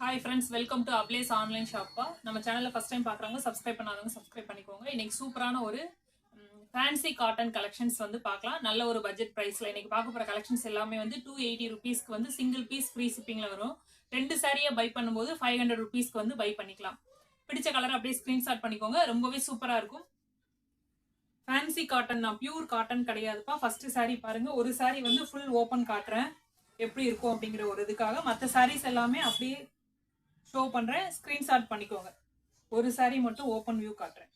Hi friends welcome to applause online ஷாப்பா நம்ம சேனலில் ஃபஸ்ட் டைம் பார்க்குறவங்க சப்ஸ்கிரைப் பண்ணாதவங்க சப்ஸ்கிரைப் பண்ணிக்கோங்க. இன்னைக்கு சூப்பரான ஒரு ஃபேன்சி காட்டன் கலெக்ஷன்ஸ் வந்து பார்க்கலாம் நல்ல ஒரு பட்ஜெட் ப்ரைஸில் இன்னைக்கு பார்க்க போகிற கலெக்ஷன்ஸ் எல்லாமே வந்து டூ எயிட்டி ருபீஸ்க்கு வந்து சிங்கிள் பீஸ் ஃப்ரீ ஷிப்பிங்கில் வரும். ரெண்டு சாரியை பை பண்ணும்போது ஃபைவ் ஹண்ட்ரட் ருபீஸ்க்கு வந்து பை பண்ணிக்கலாம். பிடிச்ச கலர் அப்படியே ஸ்க்ரீன்ஷாட் பண்ணிக்கோங்க. ரொம்பவே சூப்பராக இருக்கும். ஃபேன்சி காட்டன் தான் பியூர் காட்டன் கிடையாதுப்பா. ஃபஸ்ட்டு சாரீ பாருங்கள் ஒரு saree வந்து ஃபுல் ஓப்பன் காட்டுறேன். எப்படி இருக்கும் அப்படிங்கிற ஒரு இதுக்காக மற்ற சாரீஸ் எல்லாமே அப்படியே ஷோ பண்ணுறேன் ஸ்க்ரீன்ஷாட் பண்ணிக்கோங்க. ஒரு saree மட்டும் ஓப்பன் வியூ காட்டுறேன்.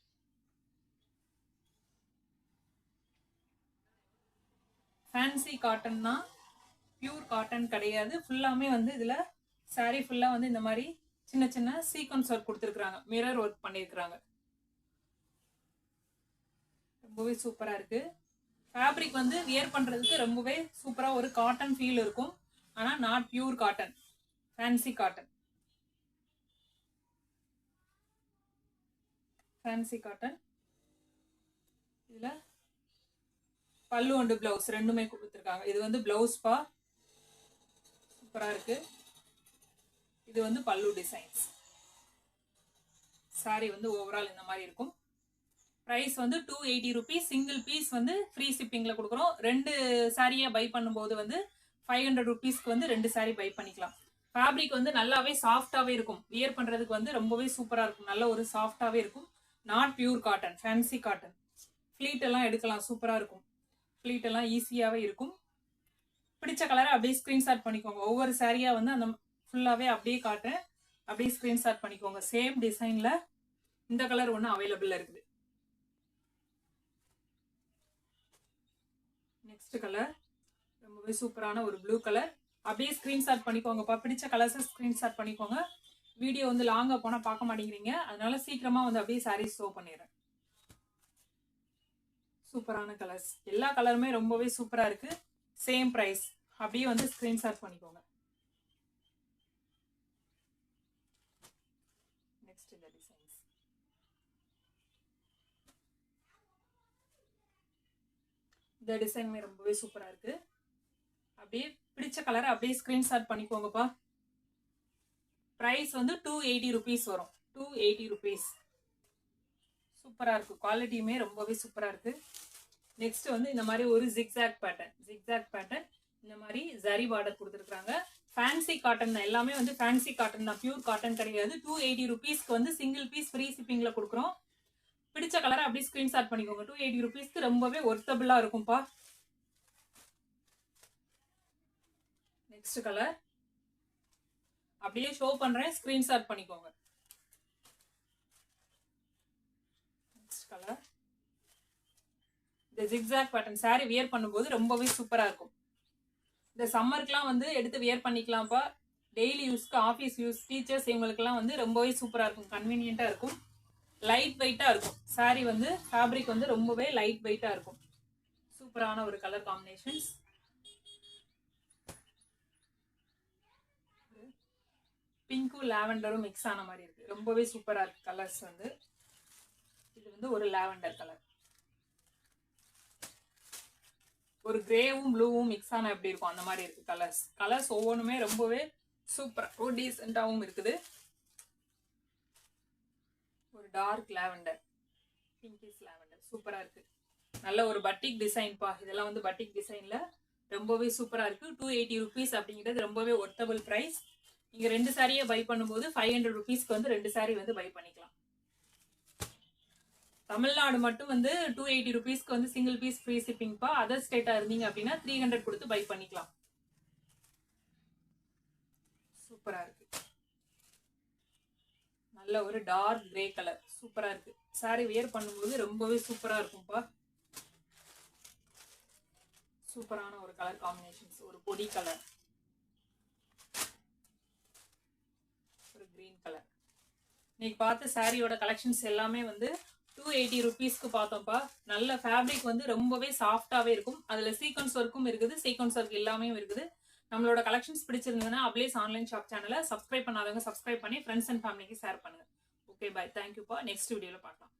ஃபேன்சி காட்டன்னா பியூர் காட்டன் கிடையாது. ஃபுல்லாமே வந்து இதில் saree ஃபுல்லாக வந்து இந்த மாதிரி சின்ன சின்ன சீக்வன்ஸ் ஒர்க் கொடுத்துருக்குறாங்க. மிரர் ஒர்க் பண்ணியிருக்கிறாங்க. ரொம்பவே சூப்பராக இருக்குது ஃபேப்ரிக் வந்து வியர் பண்ணுறதுக்கு ரொம்பவே சூப்பராக ஒரு காட்டன் ஃபீல் இருக்கும். ஆனால் not pure cotton fancy cotton fancy cotton இதில் பல்லு அண்டு ப்ளவுஸ் ரெண்டுமே கொடுத்துருக்காங்க. இது வந்து ப்ளவுஸ் பா. சூப்பராக இருக்கு. இது வந்து பல்லு டிசைன்ஸ் சாரி வந்து ஓவரால் இந்த மாதிரி இருக்கும். ப்ரைஸ் வந்து two eighty rupees single piece வந்து ஃப்ரீ ஷிப்பிங்கில் கொடுக்குறோம். ரெண்டு சாரியை பை பண்ணும்போது வந்து ஃபைவ் ஹண்ட்ரட் ருபீஸ்க்கு வந்து ரெண்டு சாரி பை பண்ணிக்கலாம். ஃபேப்ரிக் வந்து நல்லாவே சாஃப்டாகவே இருக்கும். வியர் பண்ணுறதுக்கு வந்து ரொம்பவே சூப்பராக இருக்கும். நல்ல ஒரு சாஃப்டாகவே இருக்கும். Not pure cotton fancy cotton pleat எல்லாம் எடுக்கலாம் சூப்பராக இருக்கும். ஃப்ளீட் எல்லாம் ஈஸியாகவே இருக்கும். பிடிச்ச கலரை அப்படியே ஸ்க்ரீன்ஷாட் பண்ணிக்கோங்க. ஒவ்வொரு சாரியாக வந்து அந்த ஃபுல்லாகவே அப்படியே காட்டுறேன். அப்படியே ஸ்க்ரீன்ஷாட் பண்ணிக்கோங்க. சேம் டிசைனில் இந்த கலர் ஒன்று அவைலபிளாக இருக்குது. நெக்ஸ்ட் கலர் ரொம்பவே சூப்பரான ஒரு ப்ளூ கலர் அப்படியே ஸ்க்ரீன்ஷாட் பண்ணிக்கோங்கப்பா. பிடிச்ச கலர்ஸை ஸ்க்ரீன்ஷாட் பண்ணிக்கோங்க. வீடியோ வந்து லாங்காக போனால் பார்க்க மாட்டேங்கிறீங்க. அதனால சீக்கிரமாக வந்து அப்படியே சாரீஸ் ஷோ பண்ணிடுறேன். சூப்பரான கலர்ஸ் எல்லா கலருமே ரொம்பவே சூப்பராக இருக்கு. சேம் ப்ரைஸ் அப்படியே வந்து ஸ்க்ரீன்ஷாட் பண்ணிக்கோங்க. நெக்ஸ்ட் இந்த டிசைன்ஸ் இந்த டிசைனுமே ரொம்பவே சூப்பரா இருக்கு. அப்படியே பிடிச்ச கலரை அப்படியே ஸ்க்ரீன்ஷாட் பண்ணிக்கோங்கப்பா. ப்ரைஸ் வந்து டூ எயிட்டி ருபீஸ் வரும். டூ எயிட்டி ருபீஸ் சூப்பராக இருக்குது குவாலிட்டியுமே ரொம்பவே சூப்பராக இருக்குது நெக்ஸ்ட் வந்து இந்த மாதிரி ஒரு ஜிக்ஸாக் பேட்டர்ன் ஜிக்ஸாக் பேட்டர்ன் இந்த மாதிரி ஜரி பார்டர் கொடுத்துருக்காங்க ஃபேன்சி காட்டன் தான். எல்லாமே வந்து ஃபேன்சி காட்டன் தான். பியூர் காட்டன் கிடையாது. டூ எயிட்டி ருபீஸ்க்கு வந்து சிங்கிள் பீஸ் ஃப்ரீ ஷிப்பிங்கில் கொடுக்குறோம். பிடிச்ச கலரை அப்படியே ஸ்கிரீன்ஷாட் பண்ணிக்கோங்க. டூ எயிட்டி ருபீஸ்க்கு ரொம்பவே ஒர்த்தபிளாக இருக்கும்ப்பா நெக்ஸ்ட் கலர் அப்படியே ஷோ பண்றேன். ஸ்கிரீன்ஷாட் பண்ணிக்கோங்க. நெக்ஸ்ட் கலர் இந்த ஜிக்ஸாக் பேட்டர்ன் saree வியர் பண்ணும்போது ரொம்பவே சூப்பரா இருக்கும். இந்த சம்மருக்குலாம் வந்து எடுத்து வியர் பண்ணிக்கலாம்ப்பா டெய்லி யூஸ்க்கு ஆஃபீஸ் யூஸ் டீச்சர்ஸ் இவங்களுக்குலாம் வந்து ரொம்பவே சூப்பராக இருக்கும். கன்வீனியண்ட்டாக இருக்கும். லைட் வெயிட்டாக இருக்கும். Saree வந்து ஃபேப்ரிக் வந்து ரொம்பவே லைட் வெயிட்டாக இருக்கும். சூப்பரான ஒரு கலர் காம்பினேஷன்ஸ் பிங்க்கும் லாவெண்டரும் மிக்ஸ் ஆன மாதிரி இருக்கு. ரொம்பவே சூப்பராக இருக்கு கலர்ஸ் வந்து. இது வந்து ஒரு லாவெண்டர் கலர் ஒரு கிரேவும் ப்ளூவும் மிக்ஸ் ஆன எப்படி இருக்கும்? அந்த மாதிரி இருக்கு கலர்ஸ் கலர்ஸ் ஒவ்வொன்றுமே ரொம்பவே சூப்பராக ஒரு டீசெண்டாகவும் இருக்குது. ஒரு டார்க் லாவெண்டர் பிங்கிஸ் லாவெண்டர் சூப்பராக இருக்கு. நல்ல ஒரு பட்டிக் டிசைன்ப்பா இதெல்லாம் வந்து பட்டிக் டிசைனில் ரொம்பவே சூப்பராக இருக்கு. டூ எயிட்டி ருபீஸ் அப்படிங்கிறது ரொம்பவே ஒர்த்தபிள் ப்ரைஸ் நீங்கள் ரெண்டு சாரியை பை பண்ணும்போது ஃபைவ் ஹண்ட்ரட் ருபீஸ்க்கு வந்து ரெண்டு சாரி வந்து பை பண்ணிக்கலாம். தமிழ்நாடு மட்டும் வந்து டூ எயிட்டி ருபீஸ்க்கு வந்து சிங்கிள் பீஸ் ஃப்ரீ ஷிப்பிங்ப்பா அதர் ஸ்டேட்டா இருந்தீங்க அப்படின்னா த்ரீ ஹண்ட்ரட் கொடுத்து பை பண்ணிக்கலாம். சூப்பரா இருக்கு. நல்ல ஒரு டார்க் கிரே கலர் சூப்பரா இருக்கு. சாரி வியர் பண்ணும்போது ரொம்பவே சூப்பரா இருக்கும்ப்பா சூப்பரான ஒரு கலர் காம்பினேஷன்ஸ் ஒரு பொடி கலர் ஒரு கிரீன் கலர் இன்னைக்கு பார்த்த சாரியோட கலெக்ஷன்ஸ் எல்லாமே வந்து டூ எயிட்டி ருபீஸ்க்கு பார்த்தோம்ப்பா. நல்ல ஃபேப்ரிக் வந்து ரொம்பவே சாஃப்டாகவே இருக்கும். அதில் சீக்வன்ஸ் ஒர்க்கும் இருக்குது. சீக்வன்ஸ் ஒர்க் எல்லாமே இருக்குது. நம்மளோட கலெக்ஷன்ஸ் பிடிச்சிருந்ததுன்னா அப்ளேஸ் ஆன்லைன் ஷாப் சேனலை சப்ஸ்கிரைப் பண்ணாதவங்க சப்ஸ்கிரைப் பண்ணி ஃப்ரெண்ட்ஸ் அண்ட் ஃபேமிலிக்கு ஷேர் பண்ணுங்க. ஓகே பாய் தேங்க்யூப்பா நெக்ஸ்ட் வீடியோவில் பார்க்கலாம்.